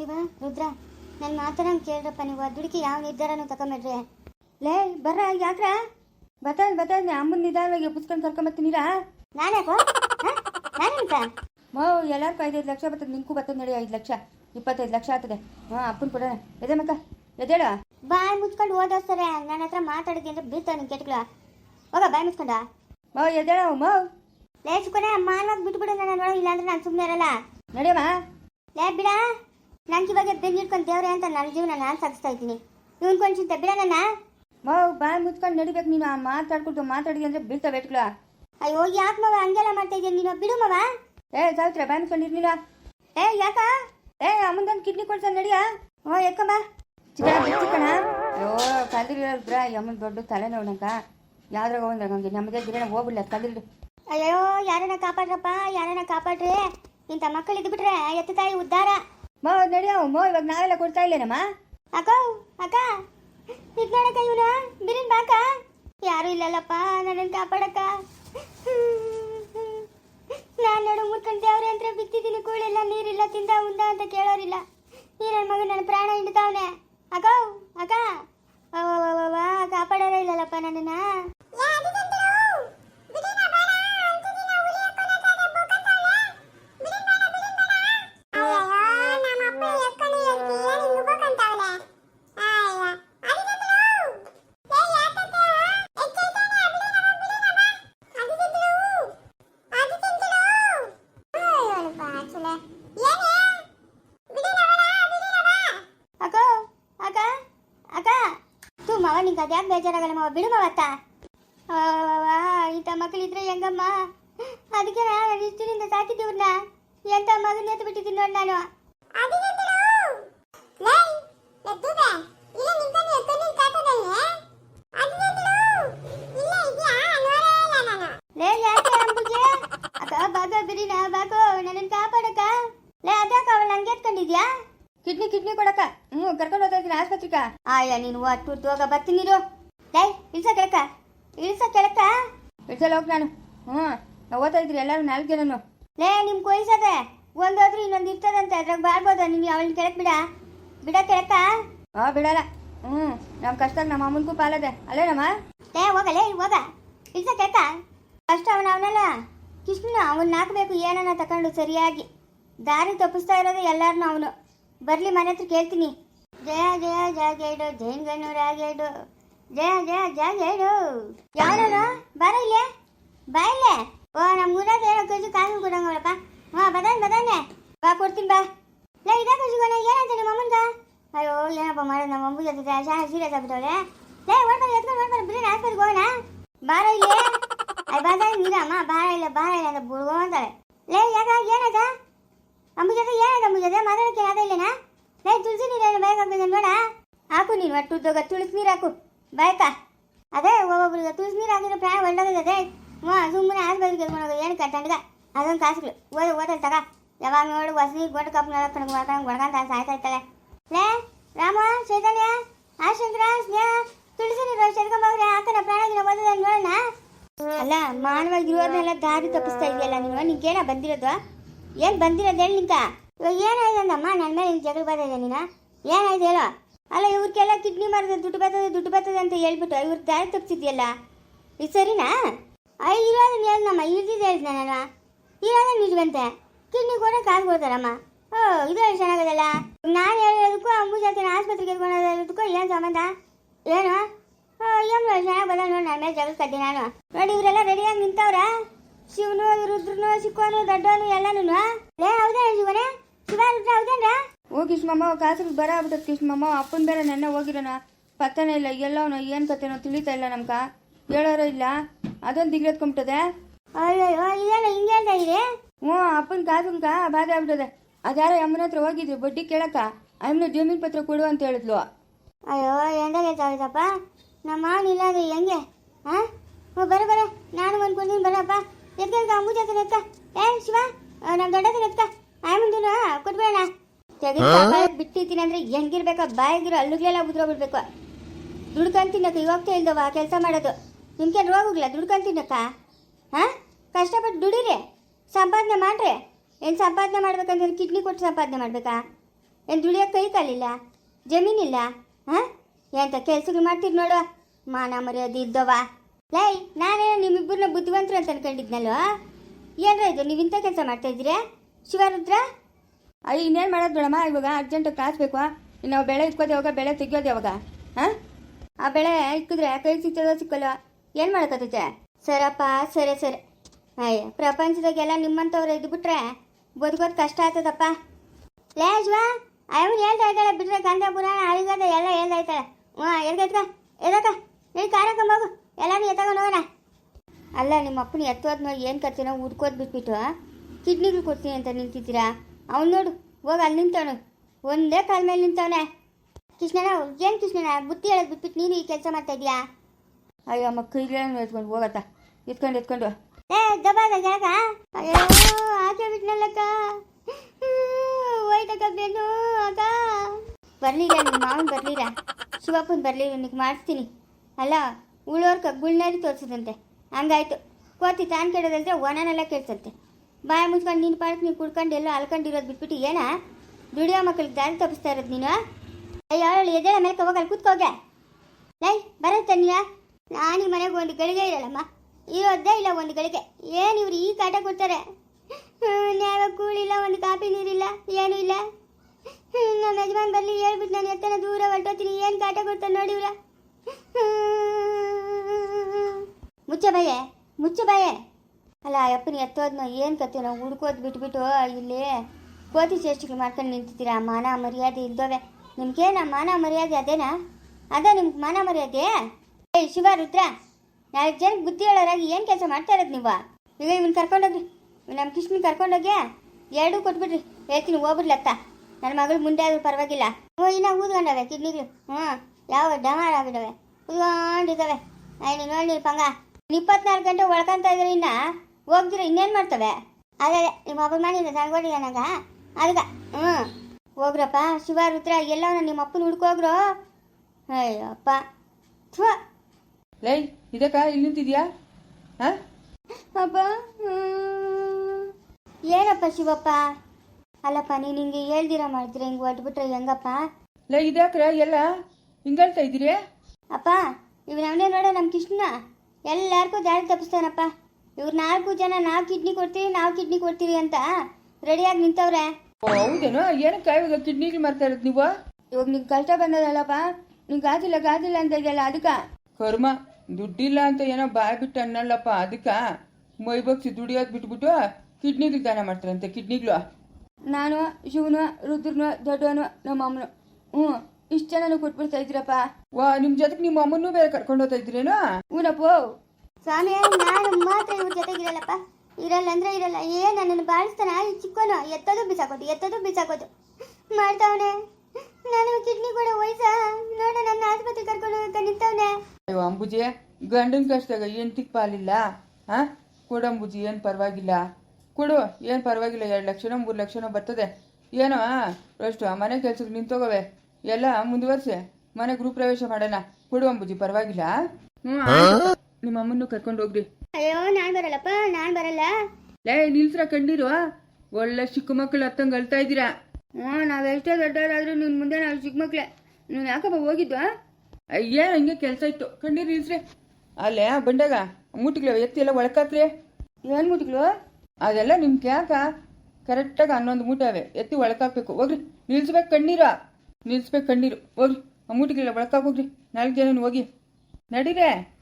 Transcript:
ಶಿವ ರುದ್ರ ನನ್ನ ಮಾತನ್ನ ಕೇಳ್ರಪ್ಪ ನೀವು. ದುಡುಕಿ ಯಾವ ನಿರ್ಧಾರನೂ ತಗೊಂಬಿಡ್ರಿ ಲೇ ಬರ್ರ ಯಾಕ್ರ ಬತಾಯ್ ಬತಾಯ್ ಅಮ್ಮನ ನಿಧಾನವಾಗಿ ಪುಸ್ತಕ ಕರ್ಕೊಂಬತ್ತೀನಿರಾ ನಾನ್ಯಾಕೋ? ನಾನೇಂತ? ಮೋ ಎಲ್ಲಾರ್ಗೂ ಐದೈದು ಲಕ್ಷ ಬರ್ತದೆ ನಿಂಕು ಬರ್ತದೆ ನೋಡಿ ಐದು ಲಕ್ಷ. ಇಪ್ಪತ್ತೈದು ಲಕ್ಷ ಆಗ್ತದೆ. ಹಾಂ ಅಪ್ಪನ ಕೊಡೋಣ. ಎದೆ ಮಕ್ಕ ಎದೇಳ ಬಾಯ್ ಮುಚ್ಕೊಂಡು ಓದೋಸ್ತಾರೆ ನನ್ನ ಹತ್ರ ಮಾತಾಡಿದ್ದೆ ಅಂದ್ರೆ ಬೀಳ್ತಾವ ನಿನ್ ಕೆಟ್ಗಳ ಹೋಗ ಬಾಯ್ ಮುಚ್ಕೊಂಡ. ಮೋ ಎದೇಳ ಮೋ. ಲೇ ಸುಕನೆ ಮಾನವಾಗಿ ಬಿಟ್ಬಿಡು ನನ್ನ ನೋಡೋ ಇಲ್ಲಾಂದ್ರೆ ನಾನು ಸುಮ್ಮನೆ ಇರಲ್ಲ. ನಡಿಯಮ್ಮ. ಲೇ ಬಿಡ. ನಂಗೆ ಇವಾಗ ಬೆನ್ನು ಹಿಡ್ಕೊಂಡು ದೇವ್ರೆ ಅಂತ ನನ್ನ ಜೀವನ ನಾನು ಸಾಗಿಸ್ತಾ ಇದ್ದೀನಿ. ಇವನ್ ಕೊಂಡ್ಸಿಂತ ಬಿಡ ನನ್ನ ಮೋ ಬಾಯ್ ಮುಚ್ಕೊಂಡು ನಡಿಬೇಕು ನೀನು ಆ ಮಾತಾಡ್ಕೊಡ್ತು ಮಾತಾಡಿದ್ವಿ ಅಂದ್ರೆ ಬೀಳ್ತಾವೆ ಎಟ್ಗಳ ಅಯ್ಯೋ ಯಾಕೆ ಮವ? ಹಂಗೆಲ್ಲ ಮಾಡ್ತಾ ಇದೀಯ ನೀನು? ಬಿಡು ಮವ. ಏ ಸಾವಿತ್ರ ಬಾಯ್ ಮುಚ್ಕೊಂಡಿರ್ ನೀನು. ಏ ಯಾಕ? ಏ ಅಮ್ಮಂದೊಂದು ಕಿಡ್ನಿ ಕೊಡ್ಸ ನಡಿಯ. ಓ ಯಾಕಮ್ಮ ಚಿಕ್ಕಣ ಚಿಕ್ಕಣ. ಅಯ್ಯೋ ದೊಡ್ಡ ತಲೆ ನೋಡಂಕ ಯಾವ್ದ್ರಾಗ ಒಂದ್ರಾಗ ಹಂಗೆ. ನಮ್ಮದೇ ಗಿರಣ ಹೋಗ್ಬಿಡ್ಲ ಕಲ್ದಿರು ಅಯ್ಯೋ ಯಾರನ್ನ ಕಾಪಾಡ್ರಪ್ಪ? ಯಾರನ್ನ ಕಾಪಾಡ್ರಿ? ಇಂಥ ಮಕ್ಕಳು ಇದ್ಬಿಟ್ರೆ ಎತ್ತ ತಾಯಿ ಉದ್ಧಾರ ಮೋ ನಡಿಯೋ ಮೋ, ಇವಾಗ ನಾವೆಲ್ಲ ಕೊಡ್ತಾ ಇಲ್ಲೇನಮ್ಮ? ಅಕ್ಕ ಅಕ್ಕ, ಇದು ನೋಡಕ್ಕ ಇವನ, ಬಿರಿನ್ ಬಾಕ? ಯಾರು ಇಲ್ಲಲ್ಲಪ್ಪ, ನನ್ನನ್ನು ಕಾಪಾಡಕ್ಕ. ನಾನು ನೋಡು ಮುಟ್ಕೊಂಡು ದೇವ್ರೆ ಅಂತ ಬಿತ್ತಿದ್ದೀನಿ, ಕೂಳಿಲ್ಲ ನೀರಿಲ್ಲ, ತಿಂದ ಉಂದ ಅಂತ ಕೇಳೋರಿಲ್ಲ. ಈ ನನ್ನ ಮಗ ನನ್ನ ಪ್ರಾಣ ಹಿಂಡ್ತಾವನೆ. ಅಕ್ಕ ಅಕ್ಕ. ಕಾಪಾಡೋರೇ ಇಲ್ಲಲ್ಲಪ್ಪ ನನ್ನನ್ನ. ನಿಂಗೆ ಅದ್ಯಾಕೆ ಬೇಜಾರಾಗಲ್ಲ ಮಾವ? ಬಿಡು ಮಾವತ್ತ ಇಂಥ ಮಕ್ಕಳಿದ್ರೆ ಹೆಂಗಮ್ಮ? ಅದಕ್ಕೆ ನಾನು ಇಷ್ಟಿನಿಂದ ಸಾಕಿದ್ದೀವ್ರನ್ನ ಎಂತ ಮಗನ ಎತ್ತು ಬಿಟ್ಟಿದ್ದೀನಿ ನೋಡಿ ನಾನು ಲೇ ಯಾಕೆ ಅಂಬುಜೆ ಅಕ್ಕ ಬಾಗ ಬಿರಿನ ಬಾಗೋ ನನ್ನನ್ನು ಕಾಪಾಡಕ್ಕ ಲೇ ಅದ್ಯಾಕ ಅವಳು ಹಂಗೆ ಎತ್ಕೊಂಡಿದ್ಯಾ ಕಿಡ್ನಿ ಕಿಡ್ನಿ ಕೊಡಕ ಹ್ಞೂ ಇದ್ದೀನಿ ಆಸ್ಪತ್ರೆಗ? ಆಯ ನೀನು ಒಟ್ಟು ಹೋಗ ಬರ್ತೀನಿ ಲೇ ಇಳ್ಸ ಕೆಳಕ. ಇಳ್ಸ ಕೆಳಕ. ಇಳಿಸಲ್ಲ ಹೋಗ್ ನಾನು. ಹ್ಞೂ ನಾವು ಓದ್ತಾ ಇದ್ರಿ ಎಲ್ಲರೂ ನಾಲ್ಕು ಜನನು ಲೇ ನಿಮ್ ಕೊಯ್ಸದೆ. ಒಂದಾದ್ರೂ ಇನ್ನೊಂದು ಇರ್ತದಂತೆ ಅದ್ರಾಗ ಬಾಳ್ಬೋದ ನೀನು ಅವಳನ್ನ ಕೆಳಕ್ ಬಿಡ. ಬಿಡ ಕೆಳಕ. ಹಾ ಬಿಡಲ್ಲ. ಹ್ಞೂ ನಮ್ಮ ಕಷ್ಟದಾಗ ನಮ್ಮ ಅಮ್ಮನಿಗೂ ಪಾಲದೆ. ಅಲ್ಲೇನಮ್ಮ ಲೇ ಹೋಗ ಲೇ ಹೋಗ. ಇಳ್ಸ ಕೆಳಕ. ಕಷ್ಟ ಅವನ ಅವನಲ್ಲ. ಕೃಷ್ಣನ ಅವನ್ನ ನಾಕ್ಬೇಕು ಏನನ್ನ ತಕೊಂಡು ಸರಿಯಾಗಿ. ದಾರಿ ತಪ್ಪಿಸ್ತಾ ಇರೋದು ಎಲ್ಲಾರನು ಅವನು. ಬರ್ಲಿ ಮನೆ ಹತ್ರ ಕೇಳ್ತೀನಿ. ಜಯ ಜಯ ಜಯ ಜಯಡು ಜೈನ್ಗಣ್ಣು ರಾಜೇಡು ಜಯ ಜಯ ಜಯ ಜಯಡು ಯಾರು ಬಾರ ಇಲ್ಲೇ ಬಾ ಇಲ್ಲೇ ಓ ನಮ್ಮ ಊರಾಗ ಏನೋ ಕಜು ಕಾಸು ಕೊಡಂಗಲ್ಲಪ್ಪ ಹಾ ಬದಾನೆ ಬದಾನೆ ಬಾ ಕೊಡ್ತೀನಿ ಬಾ ಲೇ ಇದೇ ಕಜುಗೋಣ ಏನಾಯ್ತು ನಿಮ್ಮ ಅಮ್ಮನ್ಗ ಅಯ್ಯೋ ಏನಪ್ಪ ಮಾಡೋದು ನಮ್ಮ ಅಮ್ಮ ಜೊತೆ ಶಾಲೆ ಸೀರಿಯಸ್ ಆಗ್ಬಿಟ್ಟವ್ರೆ ಲೇ ಓಡ್ಬಾರ ಎತ್ಕೊಂಡು ಓಡ್ಬಾರ ಬಿಡಿ ಆಸ್ಪತ್ರೆಗೆ ಹೋಗೋಣ ಬಾರ ಇಲ್ಲೇ ಅಯ್ಯ ಬಾದ ನೀರಮ್ಮ ಬಾರ ಇಲ್ಲ ಬಾರ ಇಲ್ಲ ಅಂತ ಬುಡ್ಗೋ ಅಂತಾಳೆ ಲೇ ಯಾಕ ಏನಾಯ್ತಾ ಅಮ್ಮ ಜೊತೆ ಏನಾಯ್ತು ಅಮ್ಮ ಜೊತೆ ಮಾತಾಡಕ್ಕೆ ಯಾವ್ದು ಇಲ್ಲೇನಾ ಲೇ ತುಳಸಿ ನೀರೇನು ಬೇಕಾಗ್ತದೆ ನೋಡ ಹಾಕು ನೀನು, ಒಟ್ಟು ಉದ್ದೋಗ ತುಳಸಿ ನೀರು ಹಾಕು. ಬಾಯ್ಕ ಅದೇ ಒಬ್ಬೊಬ್ರಿಗೆ ತುಳಸಿ ನೀರು ಹಾಕಿದ್ರೆ ಪ್ರಾಯ ಒಳ್ಳೆದಾಗದೆ ಹ್ಞೂ ಸುಮ್ಮನೆ ಆಸ್ಪತ್ರೆಗೆ ಎತ್ಕೊಂಡು ಮಾಡೋದು ಏನು ಕಟ್ಟಂಡ್ಗ ಅದೊಂದು ಕಾಸುಗಳು. ಓದ ಓದಲ್ ತಗ. ಯಾವಾಗ ನೋಡು ಹೊಸಿ ಗೊಡ್ಡ ಕಪ್ಪು ಕಣಕ್ ಮಾಡ್ಕೊಂಡು ಗೊಡ್ಕಂತ ಸಾಯ್ತಾ ಇರ್ತಾಳೆ. ಲೇ, ರಾಮ, ಚೈತನ್ಯ, ಆಶಂಕರ, ಸ್ನೇಹ, ತುಳಸಿ ನೀರು ಚೆಲ್ಕೊಂಬೋಗ್ರೆ ಹಾಕನ ಪ್ರಾಣಗಿನ ಓದೋದ ನೋಡೋಣ ಅಲ್ಲ ಮಾನವಾಗಿರೋರ್ನೆಲ್ಲ ದಾರಿ ತಪ್ಪಿಸ್ತಾ ಇದೆಯಲ್ಲ ನೀನು? ನಿಂಗೇನ ಬಂದಿರೋದು? ಏನು ಬಂದಿರೋದು ಹೇಳಿ ನಿಂಕ ಇವಾಗ ಏನಾಯ್ತು ಅಂದಮ್ಮ? ನನ್ನ ಮೇಲೆ ಹಿಂಗೆ ಜಗಳ ಬರ್ತದೆ ನೀನ? ಏನಾಯ್ತು ಹೇಳೋ? ಅಲ್ಲ ಇವ್ರಿಗೆಲ್ಲ ಕಿಡ್ನಿ ಮಾಡಿದ್ರೆ ದುಡ್ಡು ಬರ್ತದೆ ದುಡ್ಡು ಬರ್ತದೆ ಅಂತ ಹೇಳ್ಬಿಟ್ಟು ಇವ್ರ ದಾರಿ ತಪ್ಪಿಸಿದ್ಯಲ್ಲ? ಇದು ಸರಿನಾ? ಅಯ್ಯ ಇರೋದನ್ನ ಹೇಳ್ದಮ್ಮ ಇರ್ದಿದ್ದು ಹೇಳ್ದೆ ನಾನು. ಇರೋದನ್ನ ನಿಜವಂತೆ ಕಿಡ್ನಿ ಕೂಡ ಕಾಸು ಕೊಡ್ತಾರಮ್ಮ. ಓ, ಇದು ಚೆನ್ನಾಗದಲ್ಲ? ನಾನು ಹೇಳೋದಕ್ಕೂ ಅಂಬುಜಾತಿನ ಜೊತೆ ಆಸ್ಪತ್ರೆಗೆ ಎತ್ಕೊಂಡೋದಕ್ಕೂ ಏನು ಸಂಬಂಧ? ಏನು? ಏನು ಚೆನ್ನಾಗಿ ಬಂದ ನೋಡಿ ನನ್ನ ಮೇಲೆ ಜಗಳ ಕದ್ದೆ ನಾನು. ನೋಡಿ, ಇವರೆಲ್ಲ ರೆಡಿಯಾಗಿ ನಿಂತವ್ರ? ಶಿವನು, ರುದ್ರನು ಚಿಕ್ಕವನು ದೊಡ್ಡವನು ಎಲ್ಲಾನು ಲೇ ಹೌದಾ ಶಿವನೇ ಓ ಕಿಶ್ಮಮ್ಮ ಕಾಸು ಬರ ಆಗ್ಬಿಟ್ಟದ ಕಿಶ್ಮಮ್ಮ ಅಪ್ಪನ ಬೇರೆ ನೆನ್ನೆ ಹೋಗಿರೋಣ ಪತ್ತನೇ ಇಲ್ಲ ಎಲ್ಲವನು ಏನು ಕತೆನೋ ತಿಳಿತಾ ಇಲ್ಲ ನಮ್ಕ ಹೇಳೋರು ಇಲ್ಲ. ಅದೊಂದು ದಿಗ್ಲೆತ್ಕೊಂಬಿಟ್ಟದೆ ಹ್ಞೂ ಅಪ್ಪನ ಕಾಸುನ್ಕ ಬಾಧೆ ಆಗ್ಬಿಟ್ಟದೆ. ಅದ್ಯಾರೋ ಅಮ್ಮನ ಹತ್ರ ಹೋಗಿದ್ರು ಬಡ್ಡಿ ಕೇಳಕ್ಕ. ಅಮ್ಮನ ಜಮೀನ್ ಪತ್ರ ಕೊಡು ಅಂತ ಹೇಳಿದ್ಲು. ಅಯ್ಯೋ ಎಂದಾಗೈತಾವತ್ತಪ್ಪ ನಮ್ಮ ಮಾವನ ಇಲ್ಲ ಅಂದ್ರೆ ಹೆಂಗೆ ಹಾಂ ಬರ ಬರ. ನಾನು ಒಂದು ಕೊಡ್ತೀನಿ ಬರಪ್ಪ. ಎತ್ಕ ಅಮ್ಮ ಜೊತೆ ಎತ್ಕ. ಏ ಶಿವ ನಮ್ಮ ದೊಡ್ಡ ಎತ್ಕ. ಆಯಮ್ಮಂದು ಕೊಟ್ಬಿಡೋಣ ತೆಗೆದು ಬಿಟ್ಟಿದ್ದೀನಿ ಅಂದ್ರೆ ಹೆಂಗಿರ್ಬೇಕು? ಬಾಯಿಗಿರೋ ಅಲ್ಲುಗಳೆಲ್ಲ ಉದ್ರೋಗ್ಬಿಡ್ಬೇಕು. ದುಡ್ಕೊಂಡ್ ತಿನ್ನಕ್ಕ ಇವಾಗ್ತಾ ಇಲ್ದವ ಕೆಲಸ ಮಾಡೋದು. ನಿಮ್ಗೆ ರೋಗಿಲ್ಲ ದುಡ್ಕೊಂಡ್ ತಿನ್ನಕ್ಕ ಹಾಂ? ಕಷ್ಟಪಟ್ಟು ದುಡಿರಿ. ಸಂಪಾದನೆ ಮಾಡ್ರಿ. ಏನು ಸಂಪಾದನೆ ಮಾಡ್ಬೇಕಂದ್ರೆ ಕಿಡ್ನಿ ಕೊಟ್ಟು ಸಂಪಾದನೆ ಮಾಡ್ಬೇಕಾ? ಏನು ದುಡಿಯೋಕೆ ಕೈ ಕಾಲಿಲ್ಲ? ಜಮೀನಿಲ್ಲ? ಹಾಂ? ಎಂಥ ಕೆಲ್ಸಗಳು ಮಾಡ್ತೀರಿ ನೋಡು. ಮಾನ ಮರ್ಯಾದೆ ಇದ್ದವ ಲೈ ನಾನೇನು ನಿಮ್ಮಿಬ್ಬರನ್ನ ಬುದ್ಧಿವಂತರು ಅಂತ ಅನ್ಕೊಂಡಿದ್ನಲ್ವ ಏನ್ರ ಇದು? ನೀವು ಇಂಥ ಕೆಲಸ ಮಾಡ್ತಾ ಇದ್ದೀರಾ? ಶಿವರುದ್ರ ಅಯ್ಯ, ಇನ್ನೇನು ಮಾಡೋದು ಬೇಡಮ್ಮ ಇವಾಗ ಅರ್ಜೆಂಟ್ ಕ್ಲಾಸ್ ಬೇಕು. ನಾವು ಬೆಳೆ ಇಟ್ಕೋದು ಯಾವಾಗ ಬೆಳೆ ತೆಗಿಯೋದು ಯಾವಾಗ ಹಾಂ? ಆ ಬೆಳೆ ಇಕ್ಕಿದ್ರೆ ಕೈ ಸಿಕ್ತದೋ ಸಿಕ್ಕಲ್ವ? ಏನು ಮಾಡಕತ್ತೈತೆ ಸರಪ್ಪ, ಸರಿ ಸರಿ. ಅಯ್ಯ ಪ್ರಪಂಚದಾಗೆಲ್ಲ ನಿಮ್ಮಂಥವ್ರು ಇದ್ಬಿಟ್ರೆ ಬದುಕೋದು ಕಷ್ಟ ಆಗ್ತದಪ್ಪ. ಲೇ, ಶಿವಾ ಅವನು ಹೇಳ್ತಾ ಇದ್ದಾಳೆ ಬಿಟ್ರೆ ಗಂಧ ಪುರಾಣ ಅಳಿಗದ ಎಲ್ಲ ಹೇಳ್ತಾ ಇದ್ದಾಳೆ. ಹ್ಞೂ, ಎದ್ಕ ಎದಕ್ಕ ನೀನು ಕಾರ್ಯಕ್ರಮ ಎಲ್ಲಾನು ಎತ್ತಕೊಂಡು ಹೋಗೋಣ. ಅಲ್ಲ, ನಿಮ್ಮ ಅಪ್ಪನ ಎತ್ತೋದ್ನ ಏನು ಕರ್ತೀನೋ ಉದ್ಕೋದು ಬಿಟ್ಬಿಟ್ಟು. ಕಿಡ್ನಿಗಳು ಕೊಡ್ತೀನಿ ಅಂತ ನಿಂತಿದ್ದೀರಾ? ಅವ್ನು ನೋಡು ಹೋಗಿ ಅಲ್ಲಿ ನಿಂತವನು. ಒಂದೇ ಕಾಲ ಮೇಲೆ ನಿಂತವನೆ. ಕೃಷ್ಣನ ಏನು ಕೃಷ್ಣನ? ಬುತ್ತಿ ಹೇಳೋದು ಬಿಟ್ಬಿಟ್ಟು ನೀನು ಈ ಕೆಲಸ ಮಾಡ್ತಾ ಇದೀಯಾ? ಅಯ್ಯೋ ಅಮ್ಮ ಕೈಲೇ ಎತ್ಕೊಂಡು ಹೋಗತ್ತ? ಎತ್ಕೊಂಡು ಎತ್ಕೊಂಡು. ಏ ದಬಾದ ಜಾಗ? ಅಯ್ಯೋ ಆಚೆ ಬಿಟ್ನಲ್ಲಕ್ಕ. ಹೋಯ್ತಕ್ಕ ಬೇನು ಅಕ್ಕ ಬರ್ಲಿಲ್ಲ ನಿಮ್ಮ ಮಾವನ್ ಬರ್ಲಿಲ್ಲ. ಶಿವಪ್ಪನ್ ಬರಲಿಲ್ಲ ನಿನಗೆ ಮಾಡಿಸ್ತೀನಿ ಅಲ್ಲ ಉಳೋರ್ಕ ಗುಳ್ನಾರಿ ತೋರಿಸಿದಂತೆ. ಹಂಗಾಯ್ತು. ಕೋತಿ ತಾನು ಕೇಳೋದಂದ್ರೆ ಒಣನೆಲ್ಲ ಕೆಡ್ಸಂತೆ ಬಾಯ ಮುಚ್ಕೊಂಡು ನೀನು ಪಾಡಕ್ಕೆ ನೀನು ಕುಡ್ಕೊಂಡು ಎಲ್ಲ ಅಲ್ಕೊಂಡಿರೋದು ಬಿಟ್ಬಿಟ್ಟು ಏನ? ದುಡಿಯೋ ಮಕ್ಕಳಿಗೆ ದಾರಿ ತಪ್ಪಿಸ್ತಾ ಇರೋದು ನೀನು? ಅಯ್ಯೋ, ಅವಳು ಎದ್ದೇಳ ಮೇಲೆ ಹೋಗಲ್ಲ ಕೂತ್ಕೋಗೆ ಲೈ, ಬರುತ್ತೆ ನೀನ? ನಾನು ಈ ಮನೆಗೆ ಒಂದು ಗಳಿಗೆ ಇರಲ್ಲಮ್ಮ ಇರೋದೇ ಇಲ್ಲ ಒಂದು ಗಳಿಗೆ. ಏನು ಇವ್ರು ಈ ಕಾಟ ಕೊಡ್ತಾರೆ? ಯಾವ ಕೂಳಿಲ್ಲ ಒಂದು ಕಾಪಿ ನೀರಿಲ್ಲ, ಏನೂ ಇಲ್ಲ. ನಮ್ಮ ಯಜಮಾನ್ ಬರಲಿ ಹೇಳ್ಬಿಟ್ಟು ನಾನು ಎತ್ತನ ದೂರ ಹೊರಟೋತೀನಿ ಏನು ಕಾಟ ಕೊಡ್ತಾರೆ ನೋಡಿ ಇವ್ರ? ಮುಚ್ಚ ಬಾಯೇ, ಮುಚ್ಚ ಭಯ ಅಲ್ಲ ಅಯ್ಯಪ್ಪನ ಎತ್ತೋದ್ನ ಏನು ನಾವು ಹುಡ್ಕೋದ್ ಬಿಟ್ಬಿಟ್ಟು ಇಲ್ಲಿ ಕೋತಿ ಚೇಷ್ಟೆಗಳು ಮಾಡ್ಕೊಂಡು ನಿಂತಿದ್ದೀರಾ? ಮಾನ ಮರ್ಯಾದೆ ಇದ್ದವೆ ನಿಮ್ಗೇನ ಮಾನ ಮರ್ಯಾದೆ ಅದೇನಾ? ಅದ ನಿಮ್ಗೆ ಮಾನ ಮರ್ಯಾದೆ? ಏಯ್, ಶಿವ, ರುದ್ರ, ನಾಲ್ಕು ಜನಕ್ಕೆ ಬುದ್ಧಿ ಹೇಳೋರಾಗಿ ಏನು ಕೆಲಸ ಮಾಡ್ತಾ ಇರೋದು ನೀವು? ಈಗ ಇವ್ನ ಕರ್ಕೊಂಡೋಗ್ರಿ. ನಮ್ಮ ಕೃಷ್ಣನ್ ಕರ್ಕೊಂಡೋಗ್ಯ ಎರಡೂ ಕೊಟ್ಬಿಡ್ರಿ. ಹೇಳ್ತೀನಿ ಹೋಗ್ಬಿಡ್ಲತ್ತ ನನ್ನ ಮಗಳು ಮುಂದೆ ಆದ್ರೂ ಪರವಾಗಿಲ್ಲ. ಓ, ಇನ್ನ ಊದ್ಕೊಂಡವೆ, ಕಿಡ್ನಿಗಳು. ಹ್ಞೂ ಯಾವ ಡಮಾರ್ ಆಗಿದ್ದಾವೆ ಊದ್ಕೊಂಡಿದ್ದಾವೆ. ನೋಡಿ ಪಂಗ. ಇಪ್ಪತ್ನಾಲ್ಕು ಗಂಟೆ ಒಳ್ಕೊಂತ ಇದ್ರೆ ಇನ್ನ. ಹೋಗ್ದಿರ ಇನ್ನೇನು ಮಾಡ್ತವೆ? ಅದೇ ನಿಮ್ಮ ಅಪ್ಪನ ಮನೆಯಿಂದ ತಗೊಂಡಿಲ್ಲ ನಂಗ ಅದಕ್ಕೆ ಹ್ಞೂ ಹೋಗ್ರಪ್ಪ ಶಿವ ರುದ್ರ ಎಲ್ಲವನ್ನ ನಿಮ್ಮ ಅಪ್ಪನ ಹುಡ್ಕೋಗ್ರು ಅಯ್ಯಪ್ಪ. ಲೈ ಇದಕ್ಕ ಇಲ್ಲಿ ನಿಂತಿದ್ಯಾ? ಹಾಂ ಅಪ್ಪ ಏನಪ್ಪ ಶಿವಪ್ಪ? ಅಲ್ಲಪ್ಪ ನೀನು ಹಿಂಗೆ ಹೇಳ್ದಿರ ಮಾಡಿದ್ರೆ ಹಿಂಗೆ ಹೊಟ್ಬಿಟ್ರೆ ಹೆಂಗಪ್ಪ? ಲೈ ಇದಾಕ್ರ ಎಲ್ಲ ಹಿಂಗಳ್ತಾ ಇದ್ದೀರಿ? ಅಪ್ಪ ಇವ್ ಅವನೇ ನೋಡ ನಮ್ಮ ಕೃಷ್ಣ. ಎಲ್ಲಾರ್ಗೂ ದಾರಿ ತಪ್ಪಿಸ್ತಾನಪ್ಪ. ಇವ್ರು ನಾಲ್ಕು ಜನ ನಾವು ಕಿಡ್ನಿ ಕೊಡ್ತೀವಿ ನಾವು ಕಿಡ್ನಿ ಕೊಡ್ತೀವಿ ಅಂತ. ರೆಡಿಯಾಗಿ ನಿಂತವ್ರೆ? ಓ ಹೌದೇನೋ? ಏನಕ್ಕೆ ಇವಾಗ ಕಿಡ್ನಿಗಳು ಮಾಡ್ತಾ ಇರೋದು ನೀವು? ಇವಾಗ ನಿಂಗೆ ಕಷ್ಟ ಬಂದದಲ್ಲಪ್ಪ. ನಿಂಗೆ ಗಾದಿಲ್ಲ ಗಾದಿಲ್ಲ ಅಂತ ಇದೆಯಲ್ಲ ಅದಕ್ಕ. ಕರ್ಮ ದುಡ್ಡಿಲ್ಲ ಅಂತ ಏನೋ ಬಾಯ್ ಬಿಟ್ಟು ಅನ್ನಲ್ಲಪ್ಪ ಅದಕ್ಕ. ಮೈ ಬಗ್ಸಿ ದುಡಿಯೋದು ಬಿಟ್ಬಿಟ್ಟು ಕಿಡ್ನಿಗೆ ದಾನ ಮಾಡ್ತಾರಂತೆ ಕಿಡ್ನಿಗ್ಲು ನಾನು ಶಿವನು ರುದ್ರನು ದೊಡ್ಡವನು ನಮ್ಮ ಅಮ್ಮನು ಹ್ಞೂ ಇಷ್ಟು ಜನನು ಕೊಟ್ಬಿಡ್ತಾ ಇದ್ರಪ್ಪ ವಾ ನಿಮ್ಮ ಜೊತೆಗೆ ನಿಮ್ಮ ಅಮ್ಮನ್ನೂ ಬೇರೆ ಕರ್ಕೊಂಡು ಹೋಗ್ತಾ ಇದ್ರೇನೋ? ಹೂನಪ್ಪೋ ಸ್ವಾಮಿ ನಾನು ಮಾತ್ರ ಇವ್ರ ಜೊತೆಗಿರಲ್ಲಪ್ಪ ಇರಲ್ಲ ಅಂದ್ರೆ ಇರಲ್ಲ. ಏ, ನನ್ನನ್ನು ಬಾಳಿಸ್ತಾನ? ಈ ಚಿಕ್ಕನು ಎತ್ತೋದು ಬಿಸಾಕೋದು ಎತ್ತೋದು ಬಿಸಾಕೋದು. ಮಾಡ್ತಾವನೆ. ನಾನು ಕಿಡ್ನಿ ಕೂಡ ವಯಸ್ಸ ನೋಡ, ನನ್ನ ಆಸ್ಪತ್ರೆ ಕರ್ಕೊಂಡು ನಿಂತವನೆ. ಅಂಬುಜಿ, ಗಂಡನ ಕಷ್ಟದಾಗ ತಿಕ್ ಪಾಲಿಲ್ಲ? ಹಾ ಕೊಡು ಅಂಬುಜಿ, ಏನು ಪರವಾಗಿಲ್ಲ. ಕೊಡು, ಏನ್ ಪರವಾಗಿಲ್ಲ. ಎರಡು ಲಕ್ಷನೋ, ಮೂರು ಲಕ್ಷನೋ ಬರ್ತದೆ. ಏನೋ ಅಷ್ಟು ಮನೆ ಕೆಲ್ಸಕ್ಕೆ ನಿಂತೋಗವೆ. ಎಲ್ಲ ಮುಂದುವರ್ಸೆ. ಮನೆ ಗೃಹ ಪ್ರವೇಶ ಮಾಡೋಣ. ಕೊಡು ಅಂಬುಜಿ, ಪರವಾಗಿಲ್ಲ? ಹ್ಞೂ. ನಿಮ್ಮ ಅಮ್ಮನ್ನು ಕರ್ಕೊಂಡು ಹೋಗ್ರಿ. ಅಯ್ಯೋ ನಾನ್ ಬರಲ್ಲಪ್ಪ ನಾನ್ ಬರಲ್ಲ. ಲೇ ನಿಲ್ಸ್ರ ಕಂಡಿರು ಒಳ್ಳೆ ಚಿಕ್ಕ ಮಕ್ಕಳು ಹತ್ತಂಗೆ ಅಳ್ತಾ ಇದ್ದೀರಾ? ಹ್ಞೂ ನಾವು ಎಷ್ಟೇ ದೊಡ್ಡವರಾದ್ರೂ ನಿನ್ನ ಮುಂದೆ ನಾವು ಚಿಕ್ಕ ಮಕ್ಳೆ. ನೀನು ಯಾಕಪ್ಪ ಹೋಗಿದ್ವಾ ಅಯ್ಯೇ ಹಂಗೆ ಕೆಲಸ ಇತ್ತು. ಕಣ್ಣೀರು ನಿಲ್ಸ್ರಿ. ಅಲ್ಲೇ ಬಂಡಾಗ. ಮೂಟಿಗಳು ಎತ್ತಿ ಎಲ್ಲ ಒಳಕಾತ್ರಿ. ಏನು ಮುಟ್ಗಳು ಅದೆಲ್ಲ ನಿಮ್ಗೆ ಕ್ಯಾಕ? ಕರೆಕ್ಟಾಗಿ ಹನ್ನೊಂದು ಮೂಟೆ ಅವೆ. ಎತ್ತಿ ಒಳಕಾಕ್ಬೇಕು. ಹೋಗ್ರಿ. ನಿಲ್ಸ್ಬೇಕು ಕಣ್ಣೀರ. ನಿಲ್ಸ್ಬೇಕು ಕಣ್ಣೀರು. ಹೋಗ್ರಿ. ಆ ಮೂಟಿಗೆಲ್ಲ ಒಳಕಾಕ್ ಹೋಗ್ರಿ. ನಾಲ್ಕು ಜನ ಹೋಗಿ. ನಡೀರೆ.